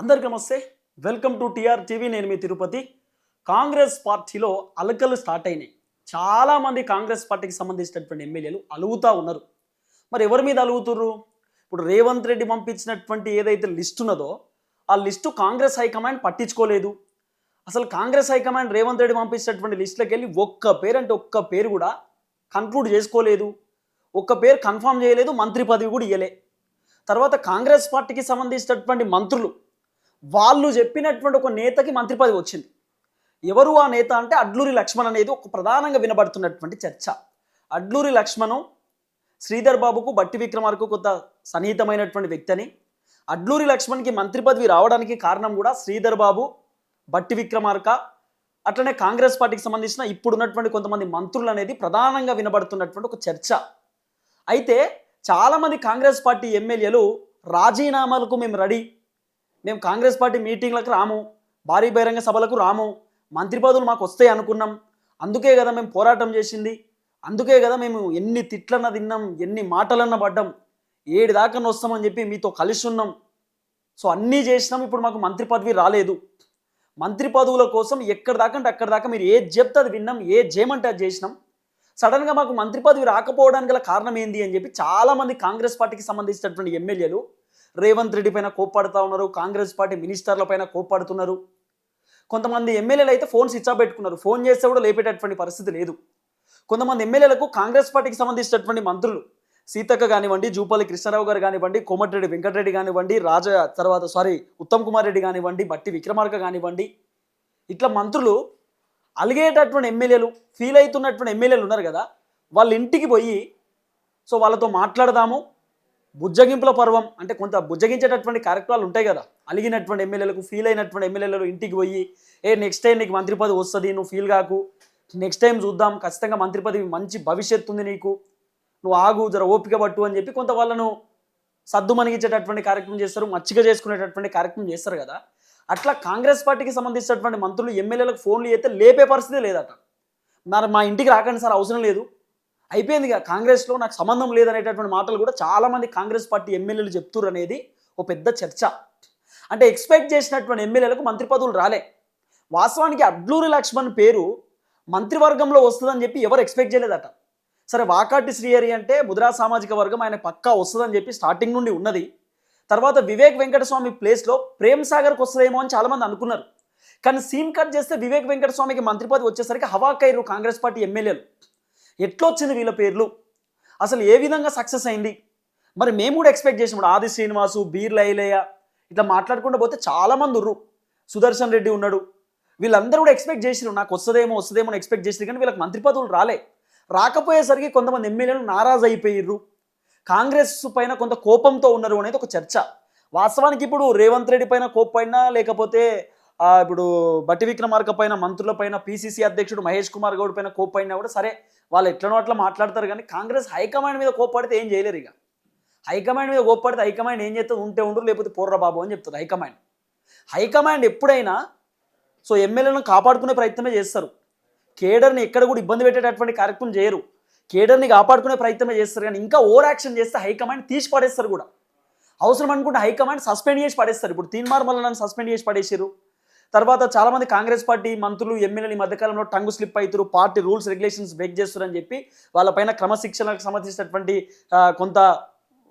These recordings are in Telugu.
అందరికీ నమస్తే. వెల్కమ్ టు టిఆర్ టీవీ నేను మీ తిరుపతి. కాంగ్రెస్ పార్టీలో అలకలు స్టార్ట్ అయినాయి. చాలామంది కాంగ్రెస్ పార్టీకి సంబంధించినటువంటి ఎమ్మెల్యేలు అలుగుతూ ఉన్నారు. మరి ఎవరి మీద అలుగుతుర్రు? ఇప్పుడు రేవంత్ రెడ్డి పంపించినటువంటి ఏదైతే లిస్ట్ ఉన్నదో ఆ లిస్టు కాంగ్రెస్ హైకమాండ్ పట్టించుకోలేదు. అసలు కాంగ్రెస్ హైకమాండ్ రేవంత్ రెడ్డి పంపించినటువంటి లిస్టులోకి వెళ్ళి ఒక్క పేరు అంటే ఒక్క పేరు కూడా కన్క్లూడ్ చేసుకోలేదు. ఒక్క పేరు కన్ఫర్మ్ చేయలేదు. మంత్రి పదవి కూడా ఇవ్వలే తర్వాత కాంగ్రెస్ పార్టీకి సంబంధించినటువంటి మంత్రులు వాళ్ళు చెప్పినటువంటి ఒక నేతకి మంత్రి పదవి వచ్చింది. ఎవరు ఆ నేత అంటే అడ్లూరి లక్ష్మణ్ అనేది ఒక ప్రధానంగా వినబడుతున్నటువంటి చర్చ. అడ్లూరి లక్ష్మణు శ్రీధర్ బాబుకు బట్టి విక్రమార్కు కొంత సన్నిహితమైనటువంటి వ్యక్తి అని అడ్లూరి లక్ష్మణ్కి మంత్రి పదవి రావడానికి కారణం కూడా శ్రీధర్ బాబు బట్టి విక్రమార్క అట్లనే కాంగ్రెస్ పార్టీకి సంబంధించిన ఇప్పుడున్నటువంటి కొంతమంది మంత్రులు అనేది ప్రధానంగా వినబడుతున్నటువంటి ఒక చర్చ. అయితే చాలామంది కాంగ్రెస్ పార్టీ ఎమ్మెల్యేలు రాజీనామాలకు మేము రెడీ. మేము కాంగ్రెస్ పార్టీ మీటింగ్లకు రాము భారీ బహిరంగ సభలకు రాము మంత్రి పదవులు మాకు వస్తాయి అనుకున్నాం. అందుకే కదా మేము పోరాటం చేసింది. అందుకే కదా మేము ఎన్ని తిట్లన్న తిన్నాం ఎన్ని మాటలన్న పడ్డాం. ఏడు దాకా వస్తామని చెప్పి మీతో కలిసి ఉన్నాం. సో అన్నీ చేసినాం ఇప్పుడు మాకు మంత్రి పదవి రాలేదు. మంత్రి పదవుల కోసం ఎక్కడ దాకా అంటే అక్కడి దాకా మీరు ఏది చెప్తే అది విన్నాం ఏది చేయమంటే అది చేసినాం. సడన్గా మాకు మంత్రి పదవి రాకపోవడానికి గల కారణం ఏంది అని చెప్పి చాలామంది కాంగ్రెస్ పార్టీకి సంబంధించినటువంటి ఎమ్మెల్యేలు రేవంత్ రెడ్డి పైన కోప్పడుతూ ఉన్నారు కాంగ్రెస్ పార్టీ మినిస్టర్ల పైన కోప్పడుతున్నారు. కొంతమంది ఎమ్మెల్యేలు అయితే ఫోన్ స్విచ్ ఆఫ్ పెట్టుకున్నారు. ఫోన్ చేస్తే కూడా లేపేటటువంటి పరిస్థితి లేదు. కొంతమంది ఎమ్మెల్యేలకు కాంగ్రెస్ పార్టీకి సంబంధించినటువంటి మంత్రులు సీతక్క కానివ్వండి జూపల్లి కృష్ణారావు గారు కానివ్వండి కోమటిరెడ్డి వెంకటరెడ్డి కానివ్వండి రాజ తర్వాత సారీ ఉత్తమ్ కుమార్ రెడ్డి కానివ్వండి బట్టి విక్రమార్క కానివ్వండి ఇట్లా మంత్రులు అలిగేటటువంటి ఎమ్మెల్యేలు ఫీల్ అవుతున్నటువంటి ఎమ్మెల్యేలు ఉన్నారు కదా. వాళ్ళ ఇంటికి పోయి సో వాళ్ళతో మాట్లాడదాము బుజ్జగింపుల పర్వం అంటే కొంత బుజ్జగించేటటువంటి కార్యక్రమాలు ఉంటాయి కదా. అలిగినటువంటి ఎమ్మెల్యేలకు ఫీల్ అయినటువంటి ఎమ్మెల్యేలు ఇంటికి పోయి ఏ నెక్స్ట్ టైం నీకు మంత్రి పదవి వస్తుంది నువ్వు ఫీల్ కాకు. నెక్స్ట్ టైం చూద్దాం ఖచ్చితంగా మంత్రి పదవి మంచి భవిష్యత్తు ఉంది నీకు. నువ్వు ఆగు జర ఓపిక పట్టు అని చెప్పి కొంత వాళ్ళను సద్దు మనిగించేటటువంటి కార్యక్రమం చేస్తారు మచ్చిక చేసుకునేటటువంటి కార్యక్రమం చేస్తారు కదా. అట్లా కాంగ్రెస్ పార్టీకి సంబంధించినటువంటి మంత్రులు ఎమ్మెల్యేలకు ఫోన్లు చేస్తే లేపే పరిస్థితి లేదట. మరి మా ఇంటికి రాకండి సార్ అవసరం లేదు. అయిపోయింది ఇక కాంగ్రెస్లో నాకు సంబంధం లేదనేటటువంటి మాటలు కూడా చాలామంది కాంగ్రెస్ పార్టీ ఎమ్మెల్యేలు చెప్తున్నారు అనేది ఒక పెద్ద చర్చ. అంటే ఎక్స్పెక్ట్ చేసినటువంటి ఎమ్మెల్యేలకు మంత్రి పదవులు రాలే. వాస్తవానికి అడ్లూరి లక్ష్మణ్ పేరు మంత్రివర్గంలో వస్తుందని చెప్పి ఎవరు ఎక్స్పెక్ట్ చేయలేదట. సరే వాకాటి శ్రీహరి అంటే ముద్రా సామాజిక వర్గం ఆయన పక్కా వస్తుందని చెప్పి స్టార్టింగ్ నుండి ఉన్నది. తర్వాత వివేక్ వెంకటస్వామి ప్లేస్లో ప్రేమ్ సాగర్కి వస్తుందేమో అని చాలామంది అనుకున్నారు. కానీ సీన్ కట్ చేస్తే వివేక్ వెంకటస్వామికి మంత్రి పదవి వచ్చేసరికి హవాకైరు కాంగ్రెస్ పార్టీ ఎమ్మెల్యేలు. ఎట్లొచ్చింది వీళ్ళ పేర్లు? అసలు ఏ విధంగా సక్సెస్ అయింది? మరి మేము కూడా ఎక్స్పెక్ట్ చేసినప్పుడు ఆది శ్రీనివాసు బీర్ లైలయ్య ఇట్లా మాట్లాడుకుంటూ పోతే చాలామంది ఉర్రు. సుదర్శన్ రెడ్డి ఉన్నాడు. వీళ్ళందరూ కూడా ఎక్స్పెక్ట్ చేసిరు నాకు వస్తుందేమో వస్తుందేమో అని ఎక్స్పెక్ట్ చేసిరు కానీ వీళ్ళకి మంత్రి పదవులు రాలే. రాకపోయేసరికి కొంతమంది ఎమ్మెల్యేలు నారాజు అయిపోయిర్రు. కాంగ్రెస్ పైన కొంత కోపంతో ఉన్నారు అనేది ఒక చర్చ. వాస్తవానికి ఇప్పుడు రేవంత్ రెడ్డి పైన కోప్పైనా లేకపోతే ఇప్పుడు బట్టి విక్రమార్క పైన మంత్రుల పైన పిసిసి అధ్యక్షుడు మహేష్ కుమార్ గౌడ్ పైన కోప్పైనా కూడా సరే వాళ్ళు ఎట్లనో అట్లా మాట్లాడతారు కానీ కాంగ్రెస్ హైకమాండ్ మీద కోప్పడితే ఏం చేయలేరు ఇక. హైకమాండ్ మీద కోప్పడితే హైకమాండ్ ఏం చేస్తుంది? ఉంటే ఉండరు లేకపోతే పోర్రా బాబు అని చెప్తుంది హైకమాండ్. హైకమాండ్ ఎప్పుడైనా సో ఎమ్మెల్యేలను కాపాడుకునే ప్రయత్నమే చేస్తారు. కేడర్ని ఎక్కడ కూడా ఇబ్బంది పెట్టేటటువంటి కార్యక్రమం చేయరు. కేడర్ని కాపాడుకునే ప్రయత్నమే చేస్తారు కానీ ఇంకా ఓవర్ యాక్షన్ చేస్తే హైకమాండ్ తీసి పడేస్తారు కూడా. అవసరం అనుకుంటే హైకమాండ్ సస్పెండ్ చేసి పడేస్తారు. ఇప్పుడు తీన్మార్ నన్ను సస్పెండ్ చేసి పడేసారు తర్వాత చాలామంది కాంగ్రెస్ పార్టీ మంత్రులు ఎమ్మెల్యేలు ఈ మధ్యకాలంలో టంగు స్లిప్ అవుతారు పార్టీ రూల్స్ రెగ్యులేషన్స్ బ్రేక్ చేస్తారని చెప్పి వాళ్ళపైన క్రమశిక్షణకు సంబంధించినటువంటి కొంత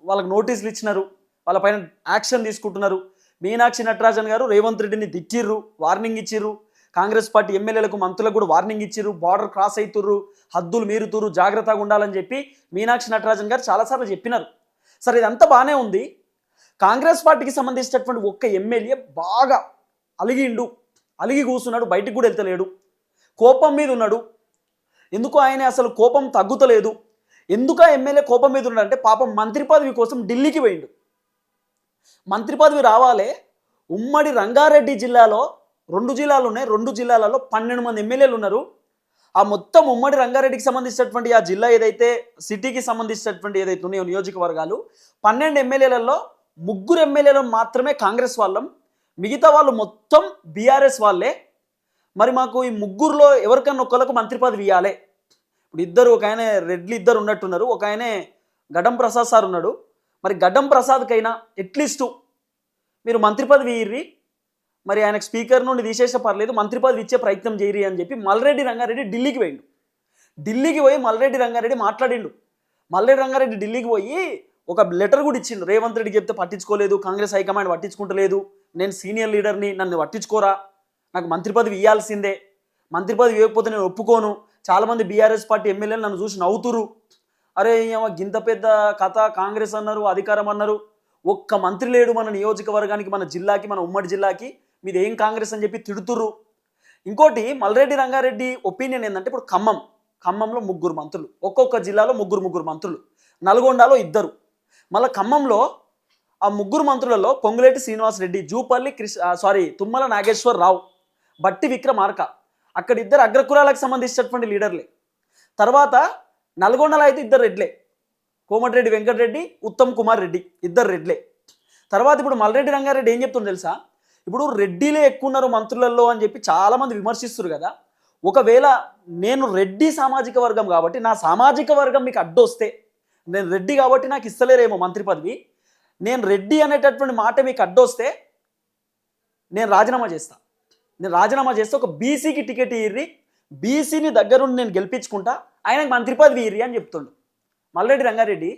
వాళ్ళకి నోటీసులు ఇచ్చినారు. వాళ్ళపైన యాక్షన్ తీసుకుంటున్నారు. మీనాక్షి నటరాజన్ గారు రేవంత్ రెడ్డిని దిచ్చిర్రు వార్నింగ్ ఇచ్చిర్రు. కాంగ్రెస్ పార్టీ ఎమ్మెల్యేలకు మంత్రులకు కూడా వార్నింగ్ ఇచ్చిర్రు బార్డర్ క్రాస్ అవుతుర్రు హద్దులు మీరుతురు జాగ్రత్తగా ఉండాలని చెప్పి మీనాక్షి నటరాజన్ గారు చాలాసార్లు చెప్పినారు. సరే ఇదంతా బాగానే ఉంది. కాంగ్రెస్ పార్టీకి సంబంధించినటువంటి ఒక్క ఎమ్మెల్యే బాగా అలిగిండు. అలిగి కూర్చున్నాడు బయటికి కూడా వెళ్తలేడు. కోపం మీద ఉన్నాడు. ఎందుకు ఆయన అసలు కోపం తగ్గుతలేదు? ఎందుకు ఎమ్మెల్యే కోపం మీద ఉన్నాడంటే పాపం మంత్రి పదవి కోసం ఢిల్లీకి పోయిండు. మంత్రి పదవి రావాలే. ఉమ్మడి రంగారెడ్డి జిల్లాలో రెండు జిల్లాలు ఉన్నాయి. రెండు జిల్లాలలో పన్నెండు మంది ఎమ్మెల్యేలు ఉన్నారు. ఆ మొత్తం ఉమ్మడి రంగారెడ్డికి సంబంధించినటువంటి ఆ జిల్లా ఏదైతే సిటీకి సంబంధించినటువంటి ఏదైతే ఉన్నాయో నియోజకవర్గాలు పన్నెండు ఎమ్మెల్యేలలో ముగ్గురు ఎమ్మెల్యేలను మాత్రమే కాంగ్రెస్ వాళ్ళం. మిగతా వాళ్ళు మొత్తం బీఆర్ఎస్ వాళ్ళే. మరి మాకు ఈ ముగ్గురులో ఎవరికన్నా ఒక్కరికి మంత్రి పదవి ఇవ్వాలి ఇప్పుడు ఇద్దరు ఒక ఆయన రెడ్లు ఇద్దరు ఉన్నట్టున్నారు ఒక ఆయనే గడ్డం ప్రసాద్ సార్ ఉన్నాడు. మరి గడ్డం ప్రసాద్కైనా అట్లీస్ట్ మీరు మంత్రి పదవి ఇర్రి మరి ఆయనకు స్పీకర్ నుండి తీసేసే పర్లేదు మంత్రి పదవి ఇచ్చే ప్రయత్నం చేయరి అని చెప్పి మల్రెడ్డి రంగారెడ్డి ఢిల్లీకి పోయిండు. ఢిల్లీకి పోయి మల్రెడ్డి రంగారెడ్డి మాట్లాడిండు. మల్రెడ్డి రంగారెడ్డి ఢిల్లీకి పోయి ఒక లెటర్ కూడా ఇచ్చిండు. రేవంత్ రెడ్డి చెప్తే పట్టించుకోలేదు కాంగ్రెస్ హైకమాండ్ పట్టించుకుంటలేదు నేను సీనియర్ లీడర్ని నన్ను పట్టించుకోరా? నాకు మంత్రి పదవి ఇవ్వాల్సిందే మంత్రి పదవి ఇవ్వకపోతే నేను ఒప్పుకోను. చాలామంది బీఆర్ఎస్ పార్టీ ఎమ్మెల్యేలు నన్ను చూసి నవ్వుతురు అరే ఏమో గింత పెద్ద కథ కాంగ్రెస్ అన్నారు అధికారం అన్నారు. ఒక్క మంత్రి లేడు మన నియోజకవర్గానికి మన జిల్లాకి మన ఉమ్మడి జిల్లాకి. మీది ఏం కాంగ్రెస్ అని చెప్పి తిడుతురు ఇంకోటి మల్రెడ్డి రంగారెడ్డి ఒపీనియన్ ఏంటంటే ఇప్పుడు ఖమ్మం. ఖమ్మంలో ముగ్గురు మంత్రులు. ఒక్కొక్క జిల్లాలో ముగ్గురు ముగ్గురు మంత్రులు. నల్గొండలో ఇద్దరు. మళ్ళీ ఖమ్మంలో ఆ ముగ్గురు మంత్రులలో పొంగులేటి శ్రీనివాసరెడ్డి జూపల్లి కృష్ణ సారీ తుమ్మల నాగేశ్వర్ రావు బట్టి విక్రమార్క. అక్కడ ఇద్దరు అగ్రకులాలకు సంబంధించినటువంటి లీడర్లే. తర్వాత నల్గొండలో అయితే ఇద్దరు రెడ్లే. కోమటిరెడ్డి వెంకటరెడ్డి ఉత్తమ్ కుమార్ రెడ్డి ఇద్దరు రెడ్లే. తర్వాత ఇప్పుడు మల్రెడ్డి రంగారెడ్డి ఏం చెప్తుందో తెలుసా? ఇప్పుడు రెడ్డిలే ఎక్కువ ఉన్నారు మంత్రులలో అని చెప్పి చాలామంది విమర్శిస్తారు కదా. ఒకవేళ నేను రెడ్డి సామాజిక వర్గం కాబట్టి నా సామాజిక వర్గం మీకు అడ్డొస్తే నేను రెడ్డి కాబట్టి నాకు ఇస్తలేరేమో మంత్రి పదవి నేను రెడ్డి అనేటటువంటి మాట మీకు అడ్డొస్తే నేను రాజీనామా చేస్తా. నేను రాజీనామా చేస్తే ఒక బీసీకి టికెట్ ఇర్రి బీసీని దగ్గరుండి నేను గెలిపించుకుంటా ఆయనకు మంత్రి పదవి ఇర్రి అని చెప్తుండు. మల్రెడ్డి రంగారెడ్డి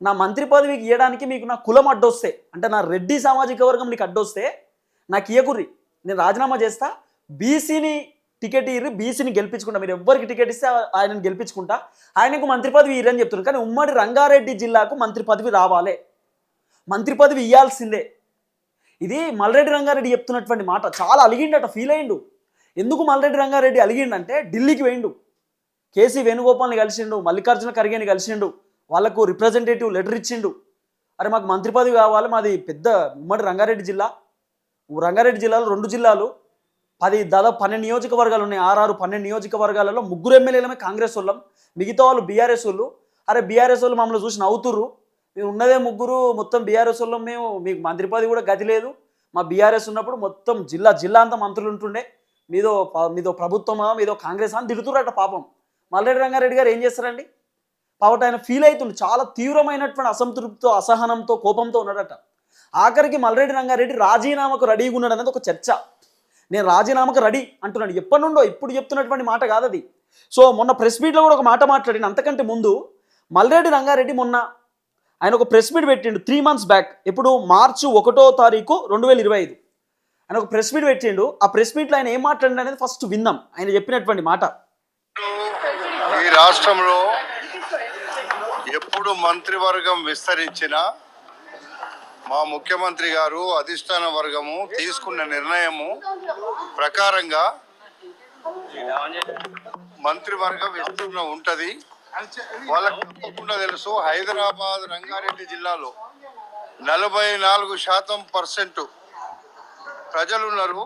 నా మంత్రి పదవికి ఇవ్వడానికి మీకు నా కులం అడ్డొస్తే అంటే నా రెడ్డి సామాజిక వర్గం నీకు అడ్డొస్తే నాకు ఇయ్యకుర్రి. నేను రాజీనామా చేస్తా బీసీని టికెట్ ఇర్రి బీసీని గెలిపించుకుంటా. మీరు ఎవ్వరికి టికెట్ ఇస్తే ఆయనను గెలిపించుకుంటా ఆయనకు మంత్రి పదవి ఇర్రని అని చెప్తున్నారు కానీ ఉమ్మడి రంగారెడ్డి జిల్లాకు మంత్రి పదవి రావాలే. మంత్రి పదవి ఇవ్వాల్సిందే ఇది మల్రెడ్డి రంగారెడ్డి చెప్తున్నటువంటి మాట చాలా అలిగిండట ఫీల్ అయిండు ఎందుకు మల్రెడ్డి రంగారెడ్డి అలిగిండంటే ఢిల్లీకి వేయిండు కేసీ వేణుగోపాల్ని కలిసిండు మల్లికార్జున ఖర్గేని కలిసిండు వాళ్ళకు రిప్రజెంటేటివ్ లెటర్ ఇచ్చిండు. అరే మాకు మంత్రి పదవి కావాలి మాది పెద్ద ఉమ్మడి రంగారెడ్డి జిల్లా. రంగారెడ్డి జిల్లాలో రెండు జిల్లాలు. పది దాదాపు పన్నెండు నియోజకవర్గాలు ఉన్నాయి. ఆరారు పన్నెండు నియోజకవర్గాలలో ముగ్గురు ఎమ్మెల్యేలమే కాంగ్రెస్ వాళ్ళం. మిగతా వాళ్ళు బీఆర్ఎస్ వాళ్ళు. అరే బీఆర్ఎస్ వాళ్ళు మమ్మల్ని చూసి నవ్వుతుర్రు. మేము ఉన్నదే ముగ్గురు మొత్తం బీఆర్ఎస్ వాళ్ళం మేము. మీకు మంత్రి పదవి కూడా గతి లేదు. మా బీఆర్ఎస్ ఉన్నప్పుడు మొత్తం జిల్లా జిల్లా అంతా మంత్రులు ఉంటుండే. మీదో మీదో ప్రభుత్వమా మీదో కాంగ్రెస్ అని తిడుతురట పాపం. మల్రెడ్డి రంగారెడ్డి గారు ఏం చేస్తారండి? కాబట్టి ఆయన ఫీల్ అవుతుండే. చాలా తీవ్రమైనటువంటి అసంతృప్తితో అసహనంతో కోపంతో ఉన్నాడట. ఆఖరికి మల్రెడ్డి రంగారెడ్డి రాజీనామాకు రెడీగా ఉన్నాడు అనేది ఒక చర్చ. నేను రాజీనామాకు రెడీ అంటున్నాడు. ఎప్పటి నుండో ఇప్పుడు చెప్తున్నటువంటి మాట కాదది. సో మొన్న ప్రెస్ మీట్లో కూడా ఒక మాట మాట్లాడిన అంతకంటే ముందు మల్రెడ్డి రంగారెడ్డి మొన్న ఆయన ఒక ప్రెస్ మీట్ పెట్టిండు త్రీ మంత్స్ బ్యాక్ ఇప్పుడు మార్చి ఒకటో తారీఖు రెండు వేల ఇరవై ఐదు. ఆయన ఒక ప్రెస్ మీట్ పెట్టిండు. ఆ ప్రెస్ మీట్లో ఆయన ఏం మాట్లాడిండు అనేది ఫస్ట్ విందాం ఆయన చెప్పినటువంటి మాట. ఈ రాష్ట్రంలో ఎప్పుడు మంత్రివర్గం విస్తరించిన మా ముఖ్యమంత్రి గారు అధిష్టాన వర్గము తీసుకున్న నిర్ణయము ప్రకారంగా మంత్రివర్గం విస్తరణ ఉంటది. వాళ్ళకి తప్పకుండా తెలుసు హైదరాబాద్ రంగారెడ్డి జిల్లాలో నలభై నాలుగు శాతం పర్సెంట్ ప్రజలు ఉన్నారు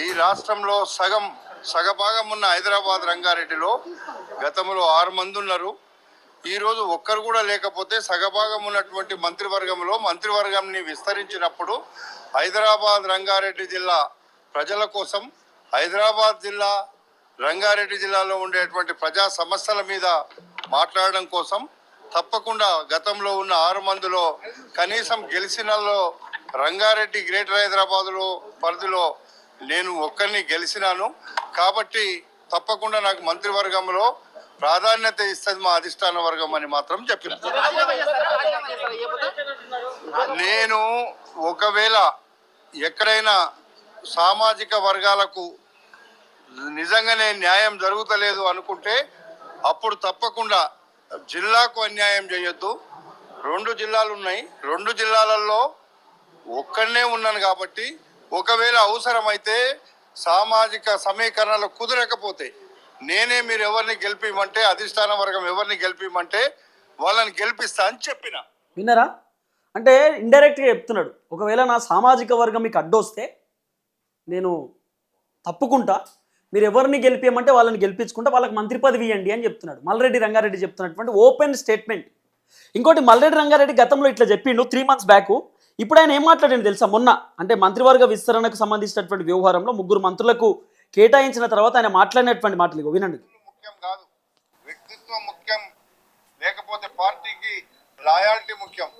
ఈ రాష్ట్రంలో సగం సగభాగం ఉన్న హైదరాబాద్ రంగారెడ్డిలో గతంలో ఆరు మంది ఉన్నారు. ఈరోజు ఒక్కరు కూడా లేకపోతే సగభాగం ఉన్నటువంటి మంత్రివర్గంలో మంత్రివర్గంని విస్తరించినప్పుడు హైదరాబాద్ రంగారెడ్డి జిల్లా ప్రజల కోసం హైదరాబాద్ జిల్లా రంగారెడ్డి జిల్లాలో ఉండేటువంటి ప్రజా సమస్యల మీద మాట్లాడడం కోసం తప్పకుండా గతంలో ఉన్న ఆరు మందిలో కనీసం గెలిచినలో రంగారెడ్డి గ్రేటర్ హైదరాబాదులో పరిధిలో నేను ఒక్కరిని గెలిచినాను. కాబట్టి తప్పకుండా నాకు మంత్రివర్గంలో ప్రాధాన్యత ఇస్తుంది మా అధిష్టాన వర్గం అని మాత్రం చెప్పిన. నేను ఒకవేళ ఎక్కడైనా సామాజిక వర్గాలకు నిజంగానే న్యాయం జరుగుతలేదు అనుకుంటే అప్పుడు తప్పకుండా జిల్లాకు అన్యాయం చేయొద్దు. రెండు జిల్లాలు ఉన్నాయి. రెండు జిల్లాలలో ఒక్కడనే ఉన్నాను కాబట్టి ఒకవేళ అవసరమైతే సామాజిక సమీకరణలు కుదరకపోతే నేనే మీరు ఎవరిని గెలిపిమంటే అధిష్టాన వర్గం ఎవరిని గెలిపిమంటే వాళ్ళని గెలిపిస్తా అని చెప్పిన. విన్నారా? అంటే ఇండైరెక్ట్గా చెప్తున్నాడు. ఒకవేళ నా సామాజిక వర్గం మీకు అడ్డొస్తే నేను తప్పుకుంటా. మీరు ఎవరిని గెలిపేయమంటే వాళ్ళని గెలిపించుకుంటే వాళ్ళకి మంత్రి పదవి ఇవ్వండి అని చెప్తున్నాడు. మల్రెడ్డి రంగారెడ్డి చెప్తున్నటువంటి ఓపెన్ స్టేట్మెంట్. ఇంకోటి మల్రెడ్డి రంగారెడ్డి గతంలో ఇట్లా చెప్పిండు త్రీ మంత్స్ బ్యాక్ ఇప్పుడు ఆయన ఏం మాట్లాడండి తెలుసా? మొన్న అంటే మంత్రివర్గ విస్తరణకు సంబంధించినటువంటి వ్యవహారంలో ముగ్గురు మంత్రులకు కేటాయించిన తర్వాత ఆయన మాట్లాడినటువంటి మాటలు వినండి. ముఖ్యం కాదు. వ్యక్తిత్వం ముఖ్యం. లేకపోతే పార్టీకి లాయాలిటీ ముఖ్యం.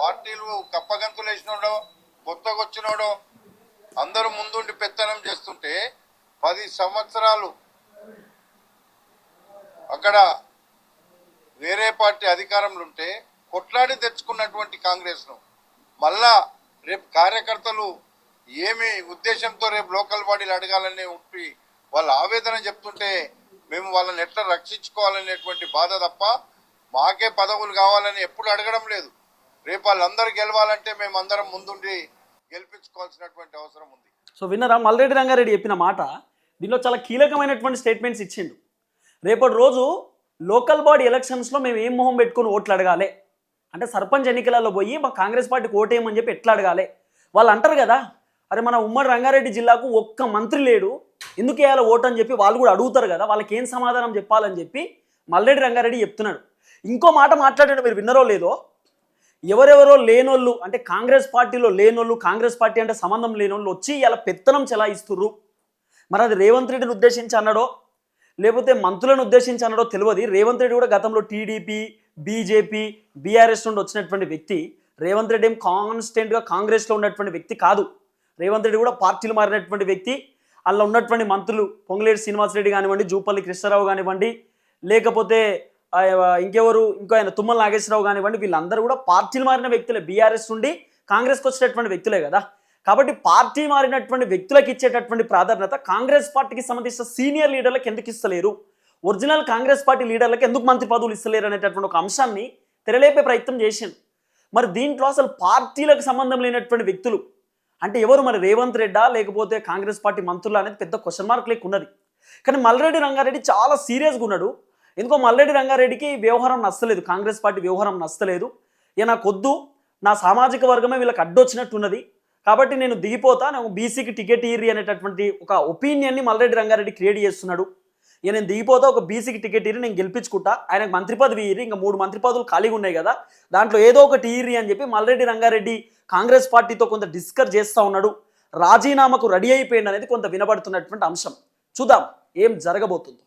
పార్టీలు కప్పగంతులు వేసినోడో కొత్తగా వచ్చినోడో అందరూ ముందుండి పెత్తనం చేస్తారు పది సంవత్సరాలు అక్కడ వేరే పార్టీ అధికారంలో ఉంటే కొట్లాడి తెచ్చుకున్నటువంటి కాంగ్రెస్ను. మళ్ళా రేపు కార్యకర్తలు ఏమి ఉద్దేశంతో రేపు లోకల్ బాడీలు అడగాలని ఉండి వాళ్ళ ఆవేదన చెప్తుంటే మేము వాళ్ళని ఎట్లా రక్షించుకోవాలనేటువంటి బాధ తప్ప మాకే పదవులు కావాలని ఎప్పుడు అడగడం లేదు. రేపు వాళ్ళందరూ గెలవాలంటే మేము అందరం ముందుండి గెలిపించుకోవాల్సినటువంటి అవసరం ఉంది. సో విన్నరా మల్రెడ్డి రంగారెడ్డి చెప్పిన మాట దీనిలో చాలా కీలకమైనటువంటి స్టేట్మెంట్స్ ఇచ్చిండు. రేపటి రోజు లోకల్ బాడీ ఎలక్షన్స్లో మేము ఏం మొహం పెట్టుకుని ఓట్లు అడగాలి? అంటే సర్పంచ్ ఎన్నికలలో పోయి మా కాంగ్రెస్ పార్టీకి ఓటేయమని చెప్పి ఎట్లా అడగాలి? వాళ్ళు అంటారు కదా అరే మన ఉమ్మడి రంగారెడ్డి జిల్లాకు ఒక్క మంత్రి లేడు ఎందుకు వేయాలి ఓటు అని చెప్పి వాళ్ళు కూడా అడుగుతారు కదా వాళ్ళకి ఏం సమాధానం చెప్పాలని చెప్పి మల్లెడ్డి రంగారెడ్డి చెప్తున్నాడు. ఇంకో మాట మాట్లాడాడు మీరు విన్నరో లేదో? ఎవరెవరో లేనోళ్ళు అంటే కాంగ్రెస్ పార్టీలో లేనోళ్ళు కాంగ్రెస్ పార్టీ అంటే సంబంధం లేనోళ్ళు వచ్చి ఇలా పెత్తనం చెలాయిస్తుర్రు. మరి అది రేవంత్ రెడ్డిని ఉద్దేశించి అన్నాడో? లేకపోతే మంత్రులను ఉద్దేశించి అన్నాడో తెలియదు. రేవంత్ రెడ్డి కూడా గతంలో టీడీపీ బీజేపీ బీఆర్ఎస్ నుండి వచ్చినటువంటి వ్యక్తి. రేవంత్ రెడ్డి ఏం కాన్స్టెంట్గా కాంగ్రెస్లో ఉన్నటువంటి వ్యక్తి కాదు. రేవంత్ రెడ్డి కూడా పార్టీలు మారినటువంటి వ్యక్తి. అందులో ఉన్నటువంటి మంత్రులు పొంగులేటి శ్రీనివాసరెడ్డి కానివ్వండి జూపల్లి కృష్ణారావు కానివ్వండి లేకపోతే ఇంకెవరు? ఇంకో ఆయన తుమ్మల నాగేశ్వరరావు కానివ్వండి వీళ్ళందరూ కూడా పార్టీలు మారిన వ్యక్తులే. బీఆర్ఎస్ నుండి కాంగ్రెస్కి వచ్చినటువంటి వ్యక్తులే కదా. కాబట్టి పార్టీ మారినటువంటి వ్యక్తులకు ఇచ్చేటటువంటి ప్రాధాన్యత కాంగ్రెస్ పార్టీకి సంబంధించిన సీనియర్ లీడర్లకు ఎందుకు ఇస్తలేరు? ఒరిజినల్ కాంగ్రెస్ పార్టీ లీడర్లకు ఎందుకు మంత్రి పదవులు ఇస్తలేరు అనేటటువంటి ఒక అంశాన్ని తెరలేపే ప్రయత్నం చేశాను మరి దీంట్లో అసలు పార్టీలకు సంబంధం లేనటువంటి వ్యక్తులు అంటే ఎవరు? మరి రేవంత్ రెడ్డా లేకపోతే కాంగ్రెస్ పార్టీ మంత్రులు అనేది పెద్ద క్వశ్చన్ మార్క్ లేక ఉన్నది. కానీ మల్రెడ్డి రంగారెడ్డి చాలా సీరియస్గా ఉన్నాడు. ఎందుకో మల్రెడ్డి రంగారెడ్డికి వ్యవహారం నచ్చలేదు. కాంగ్రెస్ పార్టీ వ్యవహారం నచ్చలేదు. ఇక నాకు నా సామాజిక వర్గమే వీళ్ళకి అడ్డొచ్చినట్టున్నది. కాబట్టి నేను దిగిపోతా నేను బీసీకి టికెట్ ఇయ్యి అనేటటువంటి ఒక ఒపీనియన్ని మల్రెడ్డి రంగారెడ్డి క్రియేట్ చేస్తున్నాడు. ఇక నేను దిగిపోతా ఒక బీసీకి టికెట్ ఇరి నేను గెలిపించుకుంటా. ఆయనకు మంత్రి పదవి ఇరి ఇంకా మూడు మంత్రి పదవులు ఖాళీగా ఉన్నాయి కదా. దాంట్లో ఏదో ఒకటి ఇయ్యి అని చెప్పి మల్రెడ్డి రంగారెడ్డి కాంగ్రెస్ పార్టీతో కొంత డిస్కస్ చేస్తూ ఉన్నాడు. రాజీనామాకు రెడీ అయిపోయింది అనేది కొంత వినబడుతున్నటువంటి అంశం. చూద్దాం ఏం జరగబోతుందో.